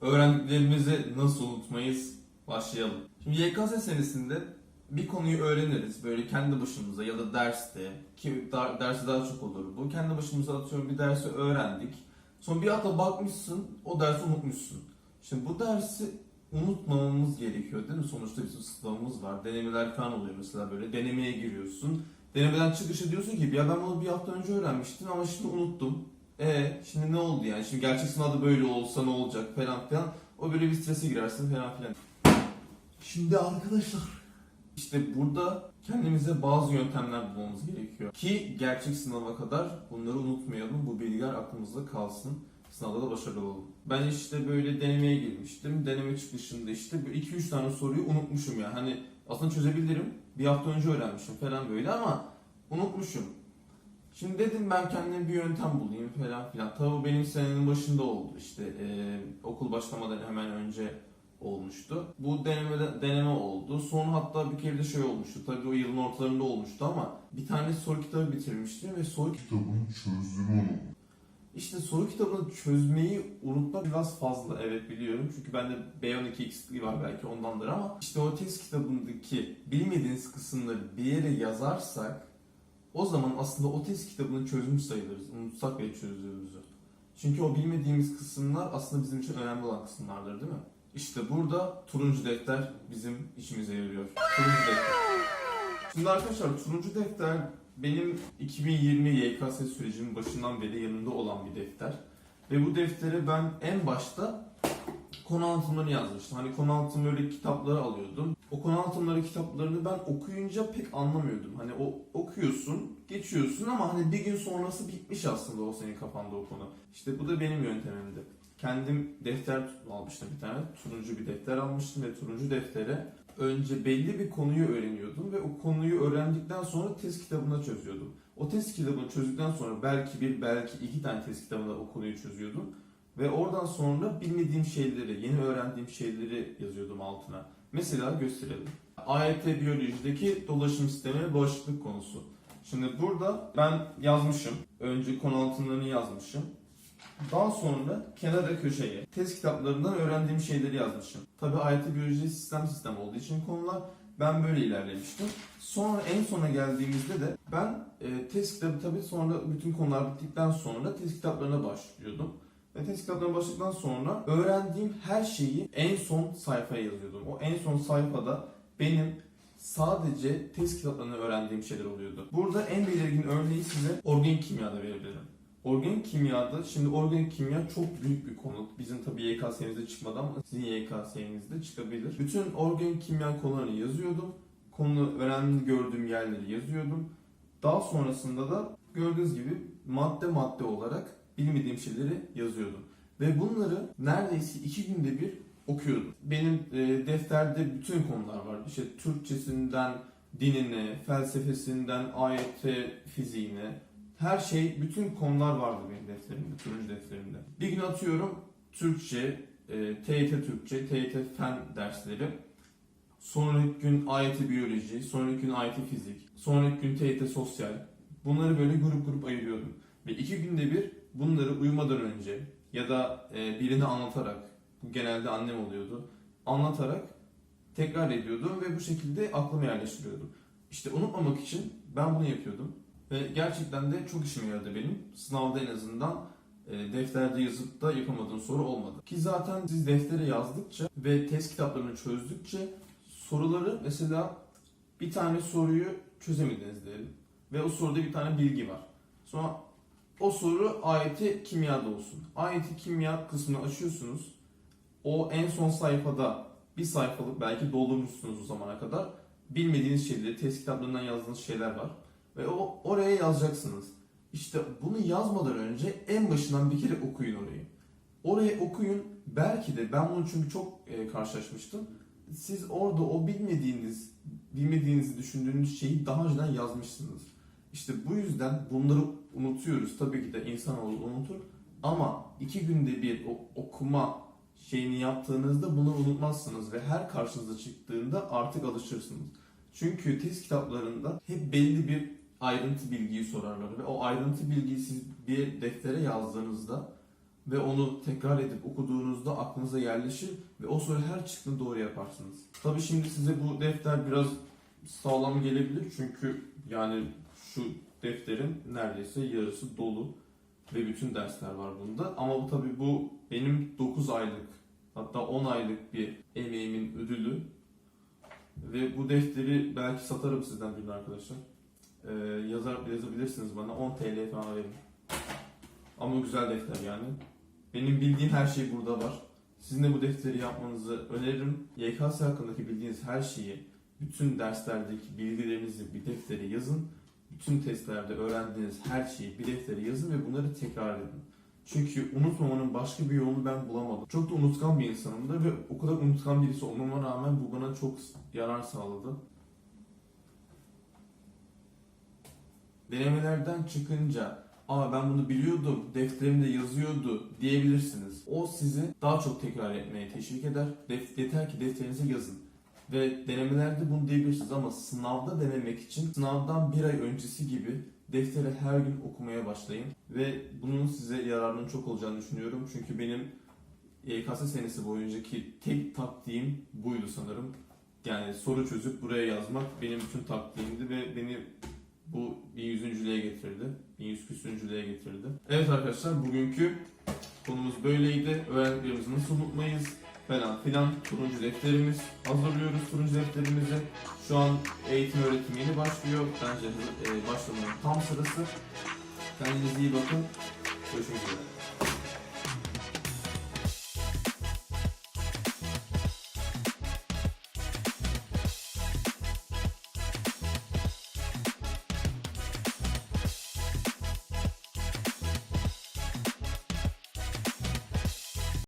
Öğrendiklerimizi nasıl unutmayız? Başlayalım. Şimdi YKS senesinde bir konuyu öğreniriz böyle kendi başımıza ya da derste ki da- dersi daha çok olur bu. Kendi başımıza atıyorum bir dersi öğrendik. Sonra bir hafta bakmışsın o dersi unutmuşsun. Şimdi bu dersi unutmamamız gerekiyor değil mi? Sonuçta bizim sınavımız var. Denemeler falan oluyor mesela böyle. Denemeye giriyorsun. Denemeden çıkışta diyorsun ki ya ben bunu bir hafta önce öğrenmiştim ama şimdi unuttum. E şimdi ne oldu yani? Şimdi gerçek sınavda böyle olsa ne olacak falan filan. O böyle bir strese girersin falan filan. Şimdi arkadaşlar işte burada kendimize bazı yöntemler bulmamız gerekiyor. Ki gerçek sınava kadar bunları unutmayalım. Bu bilgiler aklımızda kalsın. Sınavda da başarılı olalım. Ben işte böyle denemeye girmiştim. Deneme çıkışında işte 2-3 tane soruyu unutmuşum ya. Hani aslında çözebilirim. Bir hafta önce öğrenmişim falan böyle ama unutmuşum. Şimdi dedim ben kendime bir yöntem bulayım falan filan. Tabii bu benim senenin başında oldu işte eee, okul başlamadan hemen önce olmuştu. Bu deneme deneme oldu. Sonra hatta bir kere de şey olmuştu. Tabii o yılın ortalarında olmuştu ama bir tane soru kitabı bitirmiştim ve soru kitabını çözdüğünü unuttum. işte soru kitabını çözmeyi unutmak biraz fazla evet biliyorum. Çünkü bende B12 eksikliği var belki ondandır ama işte o test kitabındaki bilmediğiniz kısımları bir yere yazarsak o zaman aslında o test kitabını çözmüş sayılırız. Unutsak bile çözdüğümüzü. Çünkü o bilmediğimiz kısımlar aslında bizim için önemli olan kısımlardır değil mi? İşte burada turuncu defter bizim işimize yarıyor. Turuncu defter. Şimdi arkadaşlar turuncu defter benim 2020 YKS sürecinin başından beri yanında olan bir defter. Ve bu deftere ben en başta konu anlatımlarını yazmıştım. Hani konu anlatım böyle kitapları alıyordum. O konu anlatımları kitaplarını ben okuyunca pek anlamıyordum. Hani o okuyorsun, geçiyorsun ama hani bir gün sonrası bitmiş aslında o senin kafanda o konu. İşte bu da benim yöntemimdi. Kendim defter almıştım bir tane. Turuncu bir defter almıştım ve turuncu deftere önce belli bir konuyu öğreniyordum ve o konuyu öğrendikten sonra test kitabına çözüyordum. O test kitabını çözdükten sonra belki bir belki iki tane test kitabında o konuyu çözüyordum. Ve oradan sonra bilmediğim şeyleri, yeni öğrendiğim şeyleri yazıyordum altına. Mesela gösterelim. AYT biyolojideki dolaşım sistemi bağışıklık konusu. Şimdi burada ben yazmışım. Önce konu altınlarını yazmışım. Daha sonra kenara köşeye test kitaplarından öğrendiğim şeyleri yazmışım. Tabi AYT biyoloji sistem sistem olduğu için konular ben böyle ilerlemiştim. Sonra en sona geldiğimizde de ben e, test kitabı tabi sonra bütün konular bittikten sonra test kitaplarına başlıyordum. Ve test kitaplarına başladıktan sonra öğrendiğim her şeyi en son sayfaya yazıyordum. O en son sayfada benim sadece test kitaplarını öğrendiğim şeyler oluyordu. Burada en belirgin örneği size organik kimyada verebilirim. Organik kimyada, şimdi organik kimya çok büyük bir konu. Bizim tabii YKS'mizde çıkmadı ama sizin YKS'nizde çıkabilir. Bütün organik kimya konularını yazıyordum. Konu önemli gördüğüm yerleri yazıyordum. Daha sonrasında da gördüğünüz gibi madde madde olarak bilmediğim şeyleri yazıyordum. Ve bunları neredeyse iki günde bir okuyordum. Benim e, defterde bütün konular var. İşte Türkçesinden dinine, felsefesinden AYT fiziğine, her şey, bütün konular vardı benim defterimde, turuncu defterimde. Bir gün atıyorum Türkçe, e, TYT Türkçe, TYT Fen dersleri. Sonraki gün AYT Biyoloji, sonraki gün AYT Fizik, sonraki gün TYT Sosyal. Bunları böyle grup grup ayırıyordum. Ve iki günde bir bunları uyumadan önce ya da e, birini anlatarak, bu genelde annem oluyordu, anlatarak tekrar ediyordum ve bu şekilde aklıma yerleştiriyordum. İşte unutmamak için ben bunu yapıyordum. Ve gerçekten de çok işime yaradı benim. Sınavda en azından e, defterde yazıp da yapamadığım soru olmadı. Ki zaten siz deftere yazdıkça ve test kitaplarını çözdükçe soruları mesela bir tane soruyu çözemediniz diyelim. Ve o soruda bir tane bilgi var. Sonra o soru ayeti kimyada olsun. Ayeti kimya kısmını açıyorsunuz. O en son sayfada bir sayfalık belki doldurmuşsunuz o zamana kadar. Bilmediğiniz şeyleri, test kitaplarından yazdığınız şeyler var. Ve o oraya yazacaksınız. İşte bunu yazmadan önce en başından bir kere okuyun orayı. Orayı okuyun. Belki de ben bunu çünkü çok e, karşılaşmıştım. Siz orada o bilmediğiniz, bilmediğinizi düşündüğünüz şeyi daha önceden yazmışsınız. İşte bu yüzden bunları unutuyoruz. Tabii ki de insanoğlu unutur. Ama iki günde bir o okuma şeyini yaptığınızda bunu unutmazsınız ve her karşınıza çıktığında artık alışırsınız. Çünkü test kitaplarında hep belli bir ayrıntı bilgiyi sorarlar ve o ayrıntı bilgiyi siz bir deftere yazdığınızda ve onu tekrar edip okuduğunuzda aklınıza yerleşir ve o soru her çıktığında doğru yaparsınız. Tabii şimdi size bu defter biraz sağlam gelebilir çünkü yani şu defterin neredeyse yarısı dolu ve bütün dersler var bunda. Ama bu tabii bu benim 9 aylık hatta 10 aylık bir emeğimin ödülü ve bu defteri belki satarım sizden birine arkadaşlar. Ee, yazar yazabilirsiniz bana 10 TL falan verin. Ama güzel defter yani. Benim bildiğim her şey burada var. Sizin de bu defteri yapmanızı öneririm. YKS hakkındaki bildiğiniz her şeyi, bütün derslerdeki bilgilerinizi bir deftere yazın. Bütün testlerde öğrendiğiniz her şeyi bir deftere yazın ve bunları tekrar edin. Çünkü unutmamanın başka bir yolunu ben bulamadım. Çok da unutkan bir insanımdır ve o kadar unutkan birisi olmama rağmen bu bana çok yarar sağladı. Denemelerden çıkınca Aa ben bunu biliyordum, defterimde yazıyordu diyebilirsiniz. O sizi daha çok tekrar etmeye teşvik eder. Def- yeter ki defterinize yazın. Ve denemelerde bunu diyebilirsiniz ama sınavda denemek için sınavdan bir ay öncesi gibi defteri her gün okumaya başlayın. Ve bunun size yararının çok olacağını düşünüyorum. Çünkü benim YKS senesi boyuncaki tek taktiğim buydu sanırım. Yani soru çözüp buraya yazmak benim bütün taktiğimdi ve beni bu 1100'üncülüğe getirdi. 1100 küsürüncülüğe getirdi. Evet arkadaşlar bugünkü konumuz böyleydi. Öğrendiklerimizi nasıl unutmayız falan filan. Turuncu defterimiz. Hazırlıyoruz turuncu defterimizi. Şu an eğitim öğretim yeni başlıyor. Bence e, başlamanın tam sırası. Kendinize iyi bakın. Görüşmek üzere.